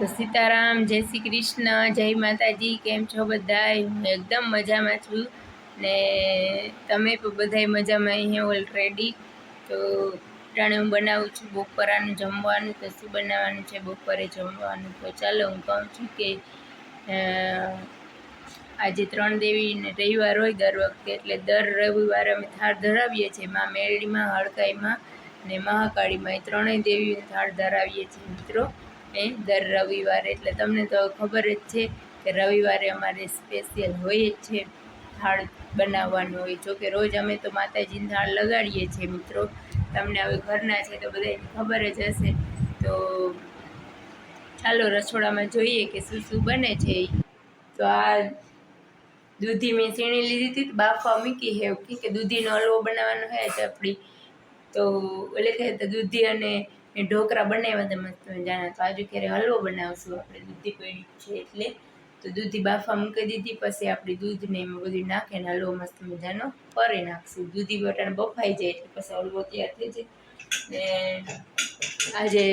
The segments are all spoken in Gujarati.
તો સીતારામ, જય શ્રી કૃષ્ણ, જય માતાજી, કેમ છો બધા હું એકદમ મજામાં છું. ને તમે પણ બધાય મજામાં અહીંયા ઓલરેડી તો ટાણે હું બનાવું છું બપોરાનું જમવાનું તો શું બનાવવાનું છે બપોરે જમવાનું. તો ચાલો હું કહું છું કે આજે ત્રણ દેવીને રવિવાર હોય દર વખતે, એટલે દર રવિવારે અમે થાળ ધરાવીએ છીએ. માં મેરડીમાં હળકાઈમાં ને મહાકાળીમાં એ ત્રણેય દેવીને થાળ ધરાવીએ છીએ મિત્રો. એ દર રવિવારે, એટલે તમને તો ખબર જ છે કે રવિવારે અમારે સ્પેશિયલ હોય જ છે થાળ બનાવવાનું હોય. જોકે રોજ અમે તો માતાજીને થાળ લગાડીએ છીએ મિત્રો. તમને હવે ઘરના છે તો બધાને ખબર જ હશે. તો ચાલો રસોડામાં જોઈએ કે શું શું બને છે તો આ દૂધી મેં સીણી લીધી હતી બાફવા મૂકી હે કે દૂધીનો હલવો બનાવવાનો હે આપણી તો કહે તો દૂધી અને ઢોકળા બનાવ્યા હતા મસ્ત મજાના. તો આજે ક્યારે હલવો બનાવશું આપણે, દૂધી પડી છે એટલે. તો દૂધી બાફા મૂકી દીધી, પછી આપણે દૂધને એમાં બધું નાખીને હલવો મસ્ત મજાનો કરી નાખશું. દૂધી બટાણ બફાઈ જાય એટલે પછી હલવો તૈયાર થઈ જાય. ને આજે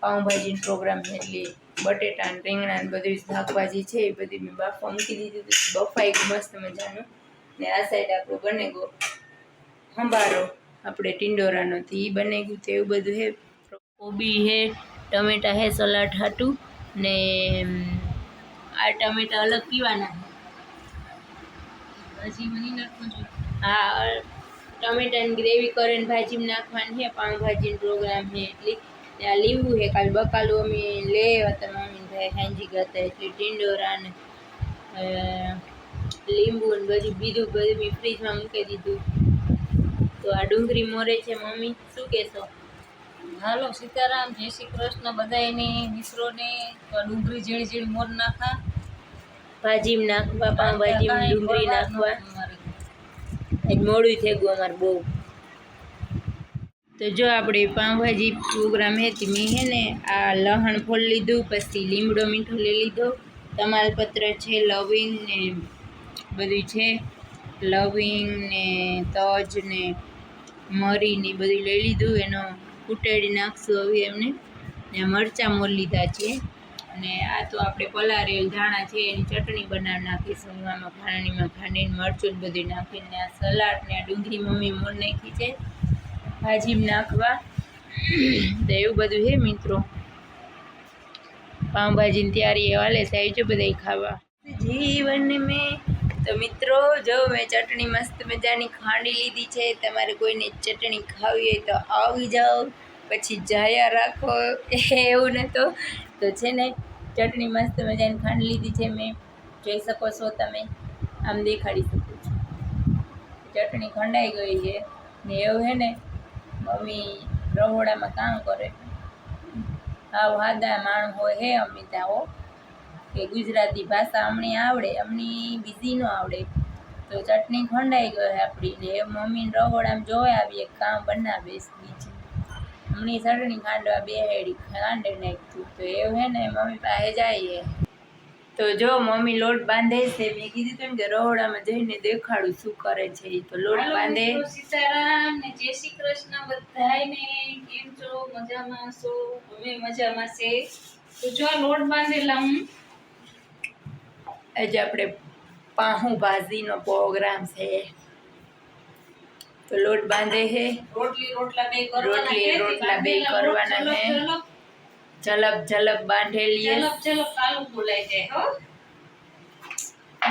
પાઉંભાજીનો પ્રોગ્રામ છે એટલે બટેટા ને રીંગણા ને બધી શાકભાજી છે એ બધી મેં બાફવા મૂકી દીધી હતું. બફાઈ મસ્ત મજાનું. ને આ સાઈડ આપણો બને ગયો સંભારો આપણે ટિંડોરાનો એ બને ગયું તો એવું બધું હે. કોબી હે, ટમેટા હે, સલાડ હાટું ને આ ટમેટા અલગ પીવાના હજી મને નાખવું જોઈએ હા ટમેટાની ગ્રેવી કરીને ભાજીમાં નાખવાની છે પાઉંભાજીનો પ્રોગ્રામ છે એટલે આ લીંબુ છે કાલ બકાલું અમે લે હતા મમ્મી ભાઈ ગયા હતા એટલે ટીંડોરા ને લીંબુ ને બધું બીજું બધું મેં ફ્રીજમાં મૂકી દીધું. તો આ ડુંગળી મોરે છે મમ્મી શું કહેશો? હાલો સીતારામ જય શ્રી કૃષ્ણ બધાને મિત્રોને તો ડુંગળી ઝીણી ઝીણી મોર નાખા ભાજી નાખવા પાઉંભાજીમાં ડુંગળી નાખવા. આજ મોડું થઈ ગયું અમારે બહુ. તો જો આપણે પાઉંભાજી પ્રોગ્રામ હતી મેં હે ને આ લહણ ફોલ લીધું પછી લીમડો મીઠો લઈ લીધો. તમાલપત્ર છે લવિંગ ને બધું છે. લવિંગ ને તજ ને મરી ને બધું લઈ લીધું એનો કૂટાડી નાખશું હવે એમને. ને મરચાં મોર લીધા છે. અને આ તો આપણે પલારેલ ધાણા છે, એની ચટણી બનાવી નાખીશું. આમાં ખાંડણીમાં ખાંડીને મરચું ને બધું નાખીને આ સલાડ ને આ ડુંગળી મમ્મી મોર નાખી છે. ભાજી નાખવા. તો એવું બધું હે મિત્રો. પાઉંભાજીની તૈયારી એ વાલે થાય જો બધા ખાવા. જીવન મેં તો મિત્રો, જો મેં ચટણી મસ્ત મજાની ખાંડી લીધી છે, તમારે કોઈને ચટણી ખાવી હોય તો આવી જાઓ, પછી જાયા રાખો. એવું ને તો તો છે ને, ચટણી મસ્ત મજાની ખાંડી લીધી છે મેં. જોઈ શકો છો તમે. આમ દેખાડી શકો છો. ચટણી ખંડાઈ ગઈ છે. ને એવું હે ને, મમ્મી રહોડામાં કામ કરે. આવ, હાદા માણ હોય હે અમી ત્યાં હો. કે ગુજરાતી ભાષા અમને આવડે અમને બીજી ન આવડે. તો ચટણી ખંડાઈ ગઈ આપણી ને એ આમ જોઈ આવીએ કામ બનાવે બીજું હમણાં ચટણી ખાંડવા બે હેડી ખાંડે નાખ્યું. તો એવું હે ને મમ્મી પાસે જઈએ. તો જો મમ્મી લોટ બાંધે છે. મેં કીધું તું ને કે રહોડામાં જઈને દેખાડું શું કરે છે તો લોટ બાંધે. સીતારામ ને જય શ્રી કૃષ્ણ બધાયને. કેમ છો? મજામાં છો? અમે મજામાં છે. તો જો લોટ બાંધેલા હું આજે આપણે પાહું ભાજીનો પ્રોગ્રામ છે. તો લોટ બાંધે છે. રોટલી રોટલા બે કરવાના રોટલી, રોટલા બે કરવાના છે. ઝલક. ઝલક બાંધેલી ચલપ ચલપ કાલું બોલાય છે હો.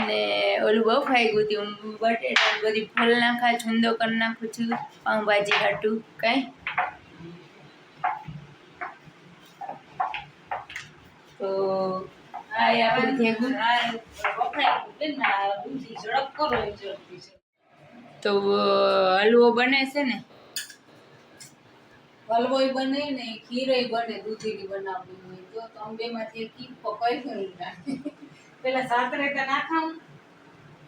ને ઓલું બહુ ખાઈ ગયું હતું હું બટેટા બધી ફૂલ નાખા છુંદો કરી નાખું છું પાઉંભાજી હાટું કઈ. તો કરો છે તો હલવો બને છે ને? હલવોય બને ને ખીર બને દૂધીની બનાવવી હોય તો. તમે બેમાંથી એક પકાઈ પકવાઈ પેલા નાખે. પેલા સાતરેટા નાખાવું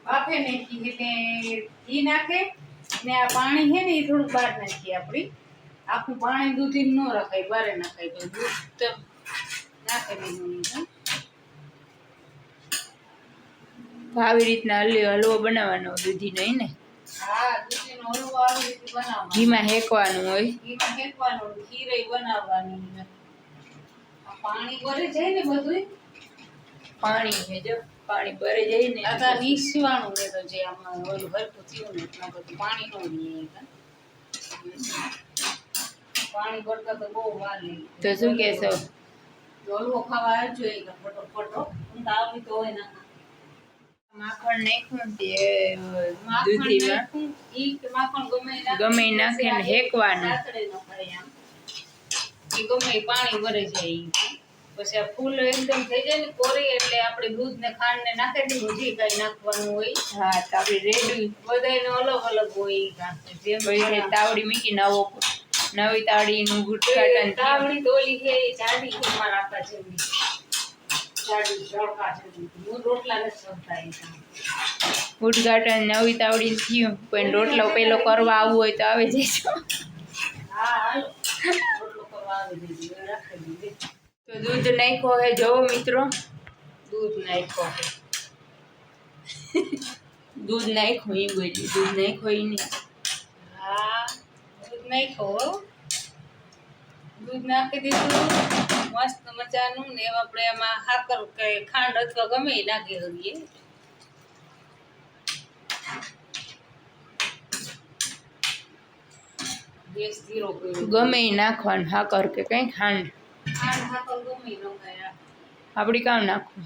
બાફે નાખી એટલે ઘી નાખે. ને આ પાણી છે ને એ થોડુંક બહાર નાખીએ આપણી. આખું પાણી દૂધી ન રખાય બારે નાખાય. તો દૂધ તો નાખે નહીં તો આવી રીતના હલવો બનાવવાનો દૂધી નહીં ને? હા દૂધીનો રીતે બનાવવાનો. ઘીમાં હેકવાનું હોય? ઘીમાં ફેંકવાનું ખીરેય બનાવવાની પાણી ભરે જાય ને બધું પાણી જો પાણી ભરે જાય ને. આ તો નીસવાનું ને તો જે આમાં ઓલું થયું ને એટલા બધું પાણી નો પાણી ભરતા તો બહુ વાર તો શું કહેશો? હલવો ખાવા આવજો એ ફટોફટ હો. હું તો આવી તો હોય ના. માખણ નાખ્યું તે દૂધીમાં ગમે નાખે હેકવાનું. ન. ઈ ગમે પાણી ભરે જાય પછી આ ફૂલ એકદમ થઈ જાય ને કોરી એટલે આપણે દૂધ ને ખાંડ ને નાખે ને જે કઈ નાખવાનું હોય હા તો આપણે રેડી બધાયને અલગ અલગ હોય જેમ તાવડી મૂકી નવો નવી તાવડી નું થયું. તાવડી તોલી છે એ જાડી મારા આટા જેવડી. ઉદઘાટન નવી તાવડી થયું પણ રોટલો પેલો કરવા આવવું હોય તો આવે જઈશું. તો દૂધ નાખો હે જોવો મિત્રો. દૂધ નાખ્યો છે. દૂધ નાખો એ બોલી દૂધ નાખો એ નહીં. હા દૂધ નાખો. દૂધ નાખી દીધું. મસ્ત મજાનું ને આપણે એમાં સાકર કે ખાંડ અથવા ગમે એ નાખી દઈએ. ગેસ ધીરો કર્યો. ગમે એ નાખવાનું હાકર કે કંઈ ખાંડ. ખાંડ સાકર ગમે એ નખાય આપણી કામ નાખવું.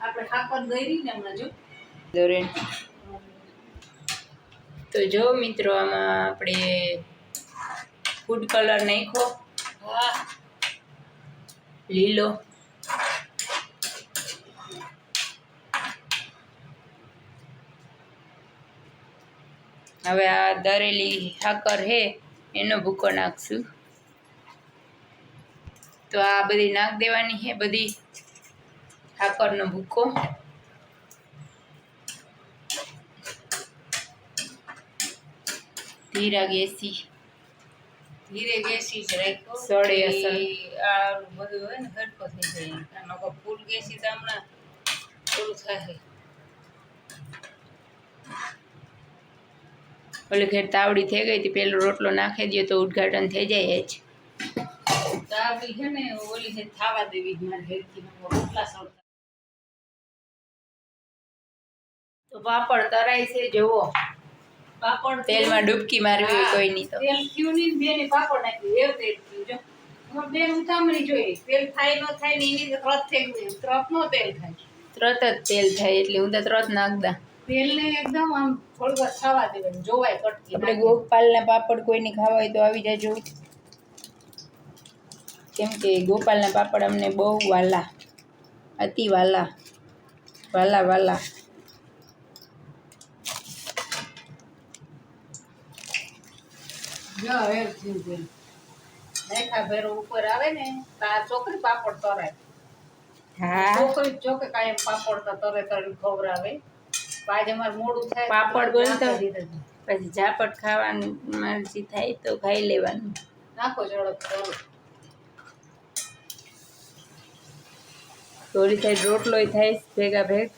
આપણે સાકર ને હમણાં જો. દોરે તો જો મિત્રો આમાં આપણે ફૂડ કલર નાખ્યો. હા. લીલો હવે આ દરેલી સાકર હે, એનો ભૂકો નાખશું. તો આ બધી નાખ દેવાની છે બધી સાકરનો ભૂકો. ધીરા ગેસી. ધીરે ગેસી જ રાખ્યો અસર. આ બધું હોય ને ઘટકો થઈ જાય આનો કો ફૂલ ગેસી તો હમણાં પૂરું થાય. ઓલી ઘેર તાવડી થઈ ગઈ હતી પેલો રોટલો નાખી દો તો ઉદઘાટન થઈ જાય જ. તાવડી છે ને ઓલી છે થાવા દેવી જ મારે હેરકી રોટલા સળતા તો પાપડ તરાય છે જુઓ. પાપડ તેલમાં ડૂબકી મારવી હોય કોઈ નહીં તો. તેલ થયું નહીં ને પાપડ નાખી એવું તેલ થયું જો અમારે બેન ઉતામળી જોઈએ. તેલ થાય ન થાય ને એની ત્રત થઈ ગયું. ત્રત નો તેલ થાય. તરત જ તેલ થાય એટલે હું તો ત્રત નાખદા તેલને એકદમ આમ થોડું વાર થવા દેવાનું જોવાય કટકી આપણે ગોપાલના પાપડ કોઈને ખાવા હોય તો આવી જાજો કેમ કે ગોપાલના પાપડ અમને બહુ વાલા અતિ વાલા વાલા વાલા. જો રેખા ભેરો ઉપર આવે ને તો આ છોકરી પાપડ તરે. હા. છોકરી ચોકે કાયમ પાપડ તો તરે તરી ખવડાવે. આજે અમારે મોડું થાય પાપડ બોલતો? નાખી પછી ઝાપટ ખાવાનું મરજી થાય તો ખાઈ લેવાનું. નાખો ઝડપ કરો થોડી સાઈડ રોટલોય થાય ભેગા ભેગ.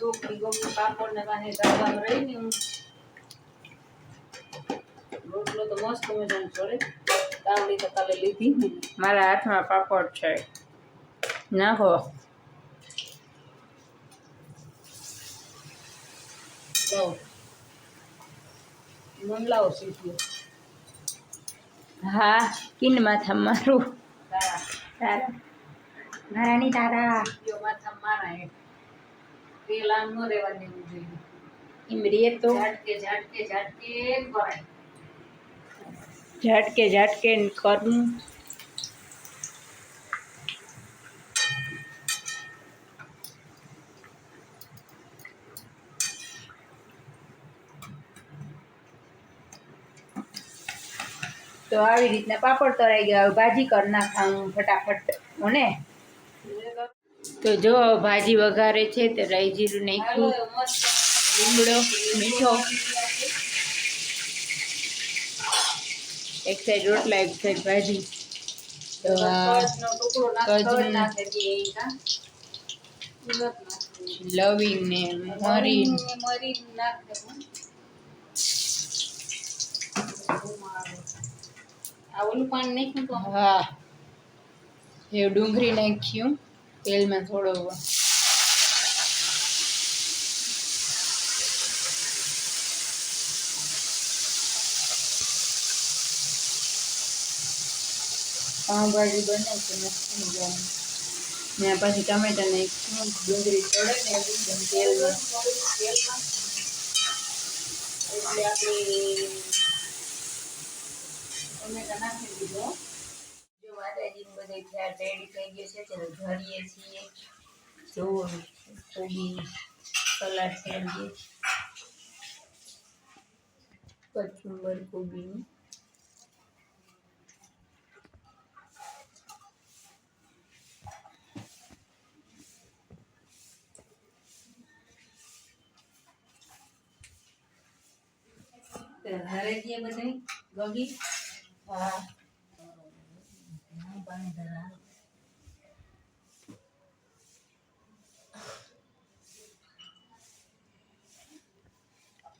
છોકરી ગમે પાપડ ને કાંઈ ગાળવામાં રહી ને હું રોટલો તો મસ્ત મજાનો ચડે. તાવડી તો કાલે લીધી મારા હાથમાં પાપડ છે. નાખો લાવો સીટીઓ હા કિન માથા મારું. તારા. તારા. મારાની તારા. માથા મારા તેલ આમ ન રહેવા દેવું જોઈએ. ઇમરીએ તો? ઝાટકે ઝાટકે ઝાટકે કરાય. ઝાટકે ઝાટકે કરવું. તો આવી રીતના પાપડ તરાઈ ગયા. ભાજી કરી નાખાવું ફટાફટ. હોને તો જો ભાજી વઘારે છે તે રાઈ જીરું નાખ્યું લીમડો મીઠો એક સાઈડ રોટલા એક સાઈડ ભાજી તો આ કચનો ટુકડો નાખ કચનો. તળ નાખે દે ઈ કાં. ઈ નથી નાખવું. લવિંગ ને મરી નાખ્યું હા એ ડુંગળી નાખ્યું તેલમાં થોડો પાઉંભાજી મસ્તી મજાની ને પછી ટમેટા નાખ્યું ડુંગળી ચડે ને એકદમ તેલમાં. એટલે આપણે ટમેટા નાખી દીધો. માતાજીનું બધું ત્યાં રેડી થઈ ગયું છે. ચાલો ધરીએ છીએ. જુઓ કોબી સલાડ છે કચુંબર કોબીનું. તે ધારે દઈએ બધાય? ગગી? હા. પાણી ધરા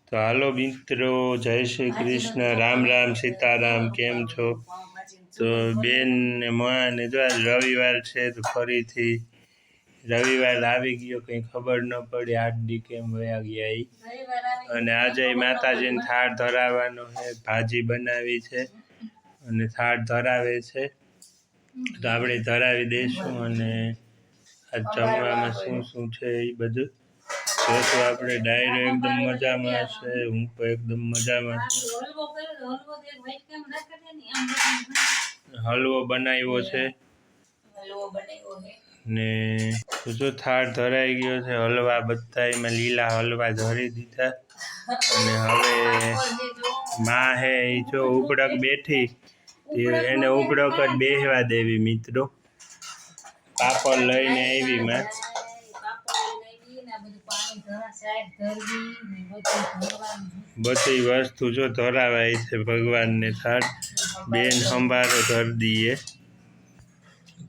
તો હાલો મિત્રો, જય શ્રી કૃષ્ણ. રામ રામ, સીતારામ, કેમ છો? તો બેન ને માં ને જો રવિવાર છે તો ફરીથી રવિવાર આવી ગયો, કંઈ ખબર ન પડી, આઠ કેમ વયા ગયા અને આજે માતાજીને થાળ ધરાવવાનો છે, ભાજી બનાવી છે, અને થાળ ધરાવે છે. તો આપણે ધરાવી દઈશું અને આ જમવામાં શું શું છે એ બધું. જોશું આપણે ડાયરો એકદમ મજામાં છે હું પણ એકદમ મજામાં હલવો બનાવ્યો છે. ને શું થાળ ધરાઈ ગયો છે. હલવા બધા એમાં લીલા હલવા ધરી દીધા. અને હવે માં હે એ જો ઉપડક બેઠી. એને ઉપડક જ બેહવા દેવી મિત્રો. પાપડ લઈને આવી માં બધી વસ્તુ જો ધરાવાય છે ભગવાનને થાળ. બેન સંભારો ધરી દઈએ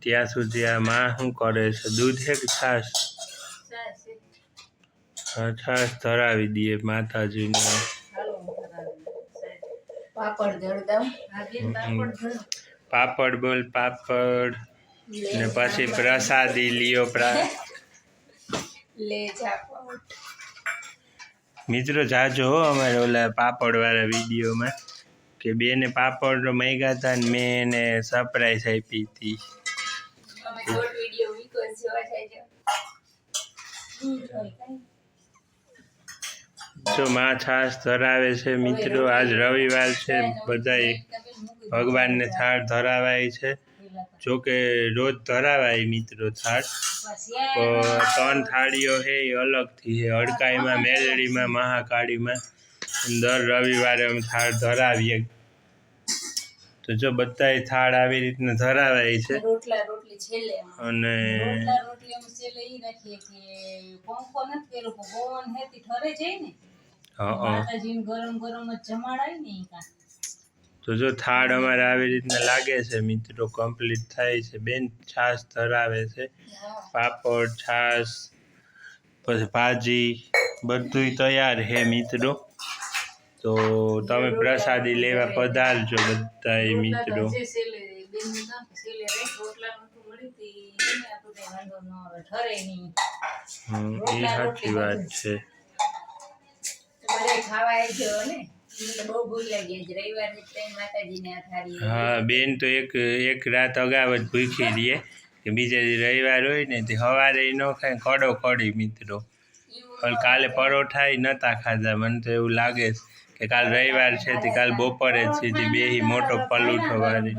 ત્યાં સુધી આ માં શું કરે છે? દૂધ એક છાશ. છાશ ધરાવી દઈએ માતાજીને. પાપડ જળદાવ પાપડ બોલ પાપડ. ને પછી પ્રસાદી લ્યો પ્રા મિત્રો જાજો હો અમારે ઓલા પાપડવાળા વિડીયોમાં. કે બેને પાપડ માંગ્યા હતા ને મેં એને સરપ્રાઈઝ આપી હતી વીડિયો જો માં છાશ ધરાવે છે મિત્રો. આજ રવિવાર છે. બધાય ભગવાનને થાળ ધરાવાય છે. જો કે રોજ ધરાવાય મિત્રો થાળ. તો ત્રણ થાળીઓ છે એ અલગથી છે. હડકાઈમાં મેલડીમાં મહાકાળીમાં. દર રવિવારે અમે થાળ ધરાવીએ. તો જો બધાય થાળ આવી રીતના ધરાવાય છે. અને રોટલી અમે છેલ્લે રાખીએ કે પંખો નથી કર્યો ભગવાન હેતી ઠરે જાય ને. માતાજીને ગરમ ગરમ જ જમાડાય ને ઈ તો જો થાળ અમારે આવી રીતના લાગે છે મિત્રો કમ્પ્લીટ થાય છે. બેન છાશ ધરાવે છે. પાપડ છાશ પછી ભાજી બધુંય તૈયાર છે મિત્રો. તો તમે પ્રસાદી લેવા પધારજો બધા મિત્રો. હમ, એ સાચી વાત છે. હા બેન તો એક એક રાત અગાઉ જ ભૂખી રહીએ. કે બીજા રવિવાર હોય ને તે સવારે ન ખાય કડો કડી મિત્રો. પણ કાલે પરોઠા નહોતા ખાધા. મને તો એવું લાગે છે કે કાલ રવિવાર છે તે કાલ બપોરે જ તે બેહી મોટો પલુઠો વાળી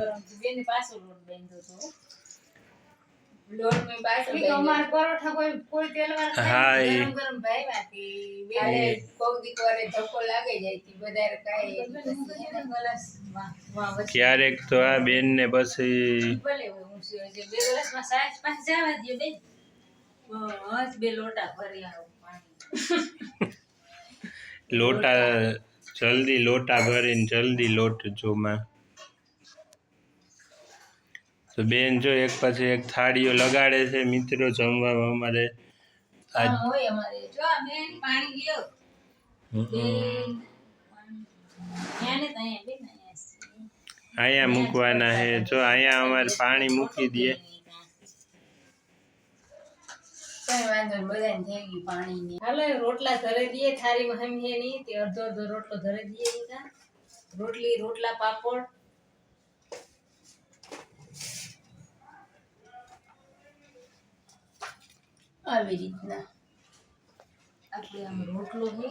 ક્યારેક તો આ બેન. ને પછી લોટા ભરી આવો પાણી. લોટા જલ્દી લોટા ભરીને જલ્દી લોટ જોમાં. તો બેન જો એક પછી એક થાળીઓ લગાડે છે મિત્રો જમવામાં અમારે અહીંયા મૂકવાના છે. જો અહીંયા અમારે પાણી મૂકી દઈએ. એ રોટલા ધરે દઈએ થાળીમાં હમીએ નહીં તે અડધો અડધો રોટલો ધરે દઈએ રોટલી રોટલા પાપડ. આવી રીતના. આટલી આમ રોટલો છે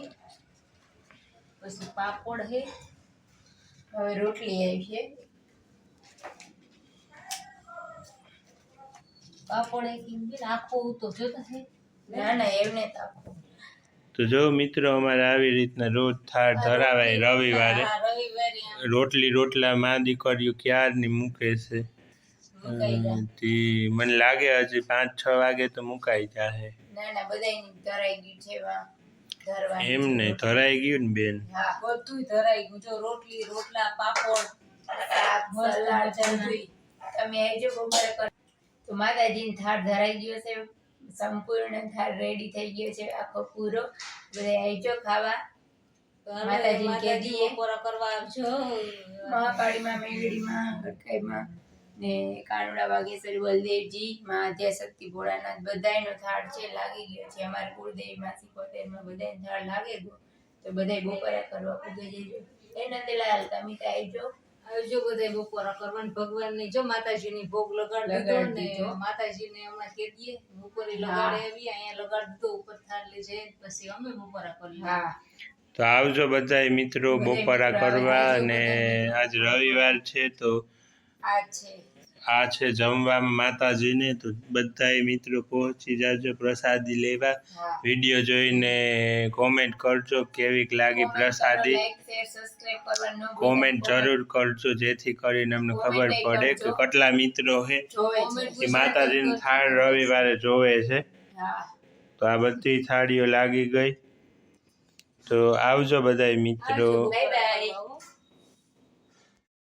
પછી પાપડ છે હવે રોટલી આવી છે. પાપડ એક ઇન્ડિયન આખો તો જોતા છે ના ના એમને તાપો તો જો મિત્રો અમારે આવી રીતના રોજ થાળ ધરાવાય રવિવારે. રોટલી રોટલા માં દીકરીઓ ક્યારની મૂકે છે? તી મને લાગે હજી પાંચ છ વાગે તો મુકાઈ જાહે. ના ના બધાયની ધરાઈ ગયું છે વા એમ ને ધરાઈ ગયું ને બેન? હા બધુંય ધરાઈ ગયું. જો રોટલી રોટલા પાપડ શાક. તમે આવજો બપોરે તો માતાજીને થાળ ધરાઈ ગયો છે. સંપૂર્ણ થાળ રેડી થઈ ગયો છે. આખો પૂરો. બધા આવજો ખાવા. માતાજીને માતાજી કહેજીએ. બપોરા કરવા આવજો. મહાકાળીમાં મેઘડીમાં ગટકાઈમાં. ને કાનુડા વાઘેશ્વર બલદેવજી માં આદ્યાશક્તિ ભોળાનાથ બધાયનો થાળ છે લાગી ગયો છે. અમારે કુળદેવીમાં સિકોતેરમાં બધાય થાળ લાગે ગયો તો બધાય બપોરા કરવા પૂગે જજો. એ નંદલાલ તમે તો આવજો. આવજો બધા બપોરા ભગવાન ભગવાનની જો માતાજીની ભોગ લગાડી દીધો લગાડી ને માતાજીને હમણાં કે દઈએ બપોરે. લગાડે આવી અહીંયા લગાડ દીધો ઉપર થાળ લઈ જાય પછી અમે બપોરા કરીએ હા. તો આવજો બધાય મિત્રો બધાય બપોરા કરવા અને બધાય. આજ રવિવાર છે તો આ છે. આ છે જમવામાં માતાજીને. તો બધાય મિત્રો પહોંચી જાજો પ્રસાદી લેવા. વીડિયો જોઈને કોમેન્ટ કરજો કેવીક લાગી પ્રસાદી. કોમેન્ટ જરૂર કરજો જેથી કરીને અમને ખબર પડે કે કેટલા મિત્રો છે. એ માતાજીની થાળ રવિવારે જોવે છે. તો આ બધી થાળીઓ લાગી ગઈ. તો આવજો બધાય મિત્રો.